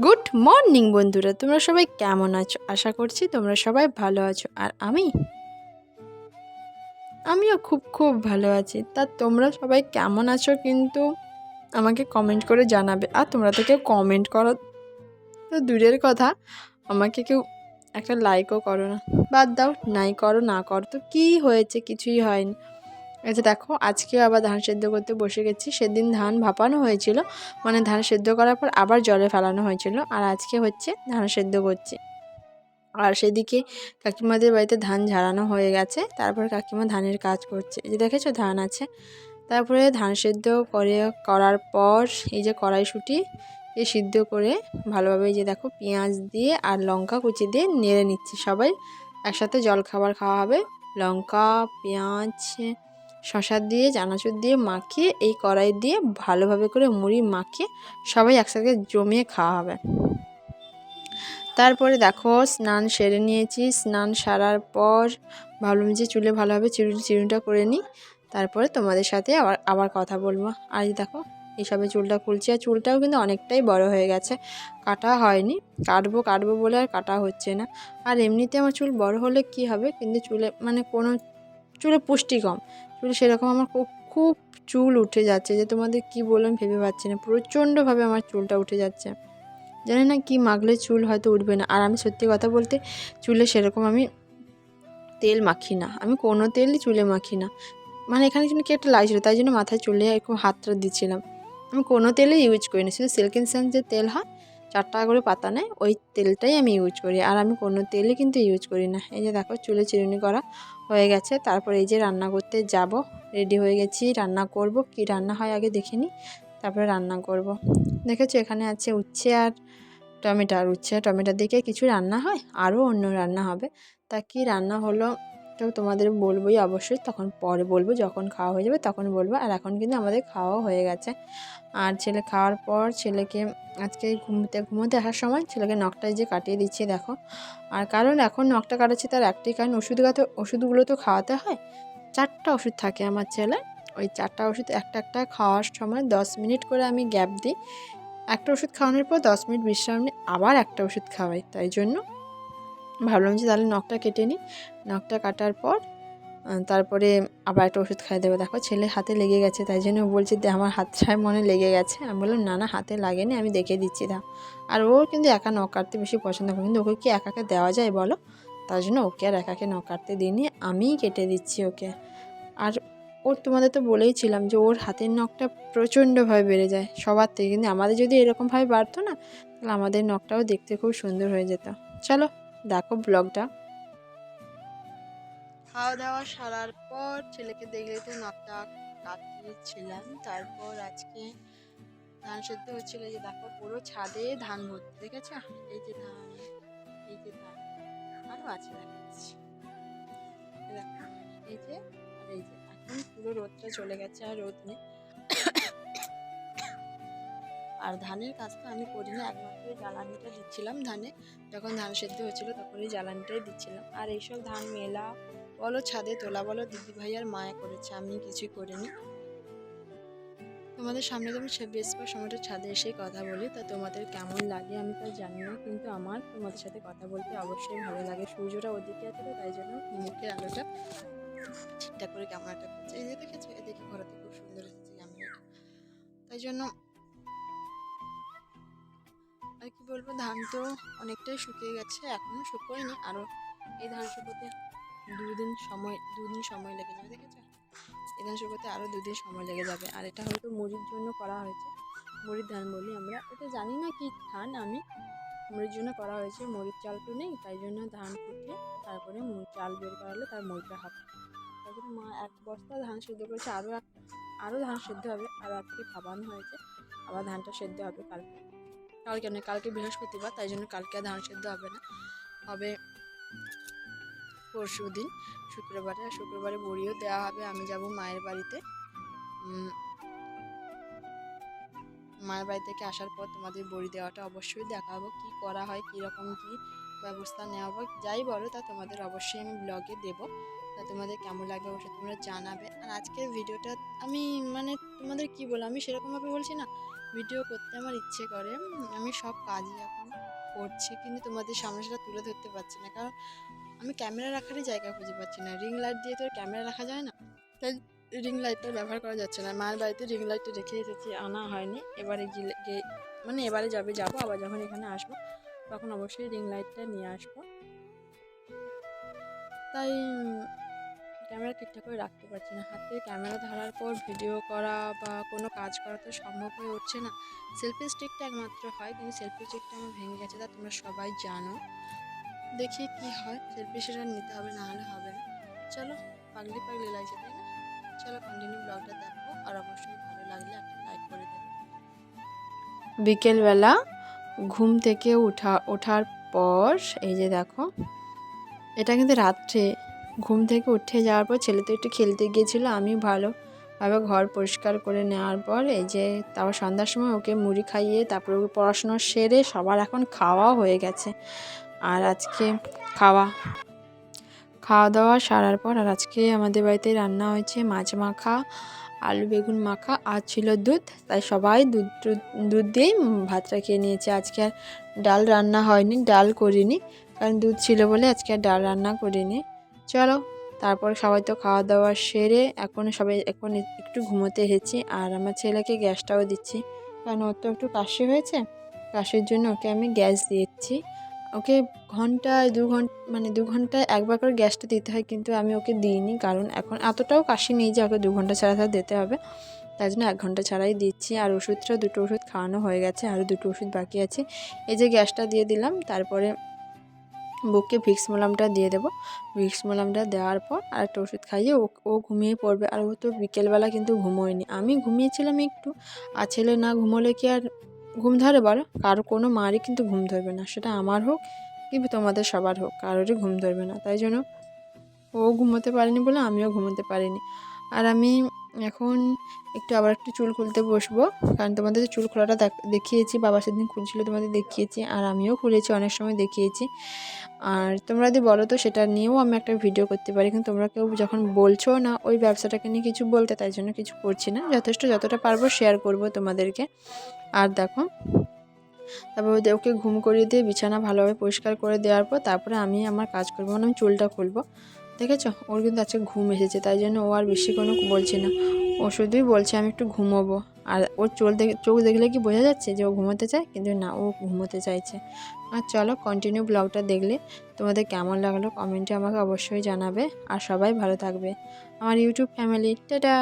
Good morning বন্ধুরা, তোমরা সবাই কেমন আছো? আশা করছি তোমরা সবাই ভালো আছো। আর আমি? আমিও খুব খুব ভালো আছি। তা তোমরা সবাই কেমন আছো কিন্তু আমাকে কমেন্ট করে জানাবে। আর তোমরা তো কেউ কমেন্ট করো, তো দূরের কথা। আমাকে কেউ একটা লাইকও করো না। বাদ দাও, নাই করো, না করো। তো কী হয়েছে? কিছুই হয়নি। এই দেখো, আজকেও আবার ধান সেদ্ধ করতে বসে গেছি। সেদিন ধান ভাপানো হয়েছিল মানে ধান সেদ্ধ করার পর আবার জলে ফেলানো হয়েছিল আর আজকে হচ্ছে ধান সেদ্ধ করছি। আর সেদিকে কাকিমাদের বাড়িতে ধান ঝাড়ানো হয়ে গেছে, তারপর কাকিমা ধানের কাজ করছে। যে দেখেছ, ধান আছে। তারপরে ধান সেদ্ধ করে, করার পর এই যে কড়াইশুঁটি, এ সিদ্ধ করে ভালোভাবে যে দেখো পেঁয়াজ দিয়ে আর লঙ্কা কুচি দিয়ে নেড়ে নিচ্ছি সবাই। একসাথে জল খাবার খাওয়া হবে। লঙ্কা, পেঁয়াজ শশা দিয়ে, চানাচুর দিয়ে মাখিয়ে, এই কড়াই দিয়ে ভালোভাবে করে মুড়ি মাখিয়ে সবাই একসাথে জমিয়ে খাওয়া হবে। তারপরে দেখো স্নান সেরে নিয়েছি। স্নান সারার পর ভাবলাম যে চুলে ভালোভাবে চিরুনি, চিরুনিটা করে নিই। তারপরে তোমাদের সাথে আবার আবার কথা বলব। আর দেখো এইসবে চুলটা খুলছি। আর চুলটাও কিন্তু অনেকটাই বড় হয়ে গেছে। কাটা হয়নি। কাটবো কাটবো বলে আর কাটা হচ্ছে না। আর এমনিতে আমার চুল বড় হলে কি হবে? কিন্তু চুলে মানে কোনো, চুলে পুষ্টি কম। সেরকম আমার খুব চুল উঠে যাচ্ছে যে তোমাদের কি বললাম ভেবে পাচ্ছি না। প্রচণ্ডভাবে আমার চুলটা উঠে যাচ্ছে। জানি না কি মাখলে চুল হয়তো উঠবে না। আর আমি সত্যি কথা বলতে চুলে সেরকম আমি তেল মাখি না। আমি কোনো তেলই চুলে মাখি না। মানে এখানে কিন্তু কি একটা লাগছিল তাই জন্য মাথায় চুলে একটু হাতটা দিচ্ছিলাম। আমি কোনো তেলই ইউজ করি না শুধু সিল্কিন সেন্স যে তেল হয় চার টাকা করে পাতা নেয়, ওই তেলটাই আমি ইউজ করি। আর আমি কোনো তেলই কিন্তু ইউজ করি না। এই যে দেখো, চুলে চিরুনি করা হয়ে গেছে। তারপর এই যে রান্না করতে যাব রেডি হয়ে গেছি। রান্না করব। কি রান্না হয় আগে দেখে নিই, তারপরে রান্না করব। দেখেছ, এখানে আছে উচ্ছে আর টমেটো। আর উচ্ছে টমেটো দিকে কিছু রান্না হয়, আরও অন্য রান্না হবে। তা কি রান্না হলো তো তোমাদের বলবোই অবশ্যই, তখন পরে বলব, যখন খাওয়া হয়ে যাবে তখন বলব। আর এখন কিন্তু আমাদের খাওয়াও হয়ে গেছে। আর ছেলে খাওয়ার পর ছেলেকে আজকে ঘুমতে, ঘুমোতে আসার সময় ছেলেকে নখটায় যে কাটিয়ে দিচ্ছে, দেখো। আর কারণ এখন নখটা কাটাচ্ছি তার একটাই কারণ ওষুধ ওষুধগুলো তো খাওয়াতে হয়। চারটা ওষুধ থাকে আমার ছেলে। ওই চারটা ওষুধ একটা একটা খাওয়ার সময় দশ মিনিট করে আমি গ্যাপ দিই। একটা ওষুধ খাওয়ানোর পর দশ মিনিট বিশ্রাম নিয়ে আবার একটা ওষুধ খাওয়াই, তাই জন্য ভাবলাম যে তাহলে নখটা কেটে নিই। নখটা কাটার পর তারপরে আবার একটা ওষুধ খাই দেবো। দেখো ছেলে হাতে লেগে গেছে, তাই জন্য বলছি যে আমার হাতটায় মনে লেগে গেছে। আমি বললাম, না না, হাতে লাগেনি, আমি দেখে দিচ্ছি, দাও। আর ও কিন্তু একা নখ কাটতে বেশি পছন্দ করে কিন্তু ওকে কি একাকে দেওয়া যায় বলো? তার জন্য ওকে আর একাকে নখ কাটতে দিইনি, আমিই কেটে দিচ্ছি ওকে। আর ওর তোমাদের তো বলেইছিলাম যে ওর হাতের নখটা প্রচণ্ডভাবে বেড়ে যায়, সবার থেকে। কিন্তু আমাদের যদি এরকমভাবে বাড়তো না, তাহলে আমাদের নখটাও দেখতে খুব সুন্দর হয়ে যেত। চলো দেখো ব্লগটা। খাওয়া দাওয়া সারার পর ছেলেকে দেখলে তো নখটা কাটিয়েছিলাম তারপর আজকে ধান সেদ্ধ হচ্ছিল যে দেখো পুরো ছাদে ধান ভর্তি, দেখেছ? এই যে ধান, এই যে ধান আরও আছে দেখাচ্ছি। দেখো এই যে, আর এই যে, এখন পুরো রোদটা চলে গেছে আর রোদ নেই। আর ধানের কাজটা আমি করি না একমাত্র জ্বালানিটা দিচ্ছিলাম ধানে। যখন ধান সেদ্ধ হচ্ছিল তখন ওই জ্বালানিটাই দিচ্ছিলাম। আর এইসব ধান মেলা বলো, ছাদে তোলা বলো, দিদি ভাই আর মায়া করেছে, আমি কিছুই করিনি। তোমাদের সামনে আমি বেশ সময়টা ছাদে এসে কথা বলি, তা তোমাদের কেমন লাগে আমি তো জানি না, কিন্তু আমার তোমাদের সাথে কথা বলতে অবশ্যই ভালো লাগে। সূর্যটা ওদিকে আছে তাই জন্য মুখের আলোটা ঠিকঠাক করে একটা করছে। এই যে দেখেছ, এদিকে ঘোরাতে খুব সুন্দর এসেছে ক্যামেরাটা তাই জন্য বলব, ধান তো অনেকটাই শুকিয়ে গেছে এখনও শুকোয়নি। আরও এই ধান শুকোতে দুদিন সময় দুদিন সময় লেগে যাবে, দেখেছ? এই ধান শুকোতে আরও দুদিন সময় লেগে যাবে। আর এটা হয়তো মুড়ির জন্য করা হয়েছে। মুড়ির ধান বলি আমরা। এটা জানি না কি ধান আমি। মুড়ির জন্য করা হয়েছে, মুড়ির চাল তো নেই, তাই জন্য ধান ফুটে তারপরে চাল বের করালে তার মুড়িটা হবে। তারপরে মা এক বস্তা ধান সেদ্ধ করেছে আরও আরও ধান সেদ্ধ হবে। আর আজকে খাবানো হয়েছে, আবার ধানটা সেদ্ধ হবে কালকে। কালকে নয়, কালকে বৃহস্পতিবার, তাই জন্য কালকে আর ধান সেদ্ধ হবে না। হবে পরশু দিন, শুক্রবারে। শুক্রবারে বড়িও দেওয়া হবে, আমি যাব মায়ের বাড়িতে। মায়ের বাড়ি থেকে আসার পর তোমাদের বড়ি দেওয়াটা অবশ্যই দেখাবো, কি করা হয়, কীরকম কী ব্যবস্থা নেওয়া হবে। যাই বলো, তা তোমাদের অবশ্যই আমি ব্লগে দেবো। তা তোমাদের কেমন লাগবে অবশ্যই তোমরা জানাবে। আর আজকের ভিডিওটা আমি মানে তোমাদের কি বলো আমি সেরকমভাবে বলছি না। ভিডিও করতে আমার ইচ্ছে করে। আমি সব কাজই এখন করছি, কিন্তু তোমাদের সামনে সেটা তুলে ধরতে পারছি না। কারণ আমি ক্যামেরা রাখারই জায়গা খুঁজে পাচ্ছি না। রিং লাইট দিয়ে তো ক্যামেরা রাখা যায় না। তাই রিং লাইটটা ব্যবহার করা যাচ্ছে না। মায়ের বাড়িতে রিং লাইটটা রেখে এসেছি আনা হয়নি। এবারে গিয়ে মানে এবারে যাবে, যাব। আবার যখন এখানে আসব, তখন অবশ্যই রিং লাইটটা নিয়ে আসব। তাই ক্যামেরা ঠিকঠাক করে রাখতে পারছি না। হাতে ক্যামেরা ধরার পর ভিডিও করা বা কোনো কাজ করা তো সম্ভব হয়ে উঠছে না। সেলফি স্টিকটা একমাত্র হয়, কিন্তু সেলফি স্টিকটা আমার ভেঙে গেছে, তা তোমরা সবাই জানো। দেখি কি হয়, সেলফি সেটা নিতে হবে, না হলে হবে না। চলো, পাগলি পাগলি লাগছে, তাই না? চলো কন্টিনিউ ব্লগটা দেখো, আর অবশ্যই ভালো লাগলে একটা লাইক করে দেবে। বিকেলবেলা ঘুম থেকে উঠা, ওঠার পর, এই যে দেখো, এটা কিন্তু রাত্রে ঘুম থেকে উঠে যাওয়ার পর ছেলে তো একটু খেলতে গিয়েছিল আমি ভালোভাবে ঘর পরিষ্কার করে নেওয়ার পর এই যে তারপর সন্ধ্যার সময় ওকে মুড়ি খাইয়ে তারপরে ওকে পড়াশুনো সেরে সবার এখন খাওয়া হয়ে গেছে। আর আজকে খাওয়া খাওয়া দাওয়া সারার পর আর আজকে আমাদের বাড়িতে রান্না হয়েছে মাছ মাখা, আলু বেগুন মাখা আর ছিল দুধ। তাই সবাই দুধ দুধ দিয়েই ভাতটা খেয়ে নিয়েছে। আজকে আর ডাল রান্না হয়নি, ডাল করিনি। কারণ দুধ ছিল বলে আজকে আর ডাল রান্না করিনি। চলো, তারপর সবাই তো খাওয়া দাওয়া সেরে এখন সবাই এখন একটু ঘুমোতে এসেছি আর আমার ছেলেকে গ্যাসটাও দিচ্ছি। কারণ ওর তো একটু কাশি হয়েছে, কাশির জন্য ওকে আমি গ্যাস দিচ্ছি ওকে ঘন্টায় দু ঘণ্টা মানে দু ঘন্টায় একবার করে গ্যাসটা দিতে হয় কিন্তু আমি ওকে দিইনি কারণ এখন এতটাও কাশি নেই যে ওকে দু ঘণ্টা ছাড়া ছাড়া দিতে হবে। তাই জন্য এক ঘণ্টা ছাড়াই দিচ্ছি আর ওষুধটা দুটো ওষুধ খাওয়ানো হয়ে গেছে আর দুটো ওষুধ বাকি আছে। এই যে গ্যাসটা দিয়ে দিলাম, তারপরে বুকে ভিক্স মলামটা দিয়ে দেবো। ভিক্স মলামটা দেওয়ার পর আর একটা ওষুধ খাইয়ে ও ও ঘুমিয়ে পড়বে। আর ও তো বিকেলবেলা কিন্তু ঘুমোয়নি। আমি ঘুমিয়েছিলাম একটু। আর ছেলে না ঘুমোলে কি আর ঘুম ধরে বলো? কারও কোনো মারই কিন্তু ঘুম ধরবে না। সেটা আমার হোক কিন্তু তোমাদের সবার হোক। কারোরই ঘুম ধরবে না। তাই জন্য ও ঘুমোতে পারেনি বলে আমিও ঘুমোতে পারিনি। আর আমি এখন একটু আবার একটু চুল খুলতে বসবো। কারণ তোমাদের চুল খোলাটা দেখ- দেখিয়েছি, বাবা সেদিন খুলছিল তোমাদের দেখিয়েছি, আর আমিও খুলেছি, অনেক সময় দেখিয়েছি। আর তোমরা যদি বলো তো সেটা নিয়েও আমি একটা ভিডিও করতে পারি, কিন্তু তোমরা কেউ যখন বলছো না, ওই ব্যবসাটাকে নিয়ে কিছু বলতে তাই জন্য কিছু করছি না। যথেষ্ট যতটা পারব শেয়ার করব তোমাদেরকে। আর দেখো, তারপর ওকে ঘুম করিয়ে দিয়ে বিছানা ভালোভাবে পরিষ্কার করে দেওয়ার পর তারপরে আমি আমার কাজ করব মানে আমি চুলটা খুলবো। দেখেছ? ওর কিন্তু আজকে ঘুম এসেছে, তাই জন্য ও আর বেশি কোনো বলছে না। ও শুধুই বলছে, আমি একটু ঘুমোবো। আর ওর চোখ দেখে চোখ দেখলে কি বোঝা যাচ্ছে যে ও ঘুমোতে চায়? কিন্তু না, ও ঘুমোতে চাইছে। আর চলো কন্টিনিউ ব্লগটা দেখলে। তোমাদের কেমন লাগল কমেন্টে আমাকে অবশ্যই জানাবে। আর সবাই ভালো থাকবে। আমার ইউটিউব ফ্যামিলি টাটা!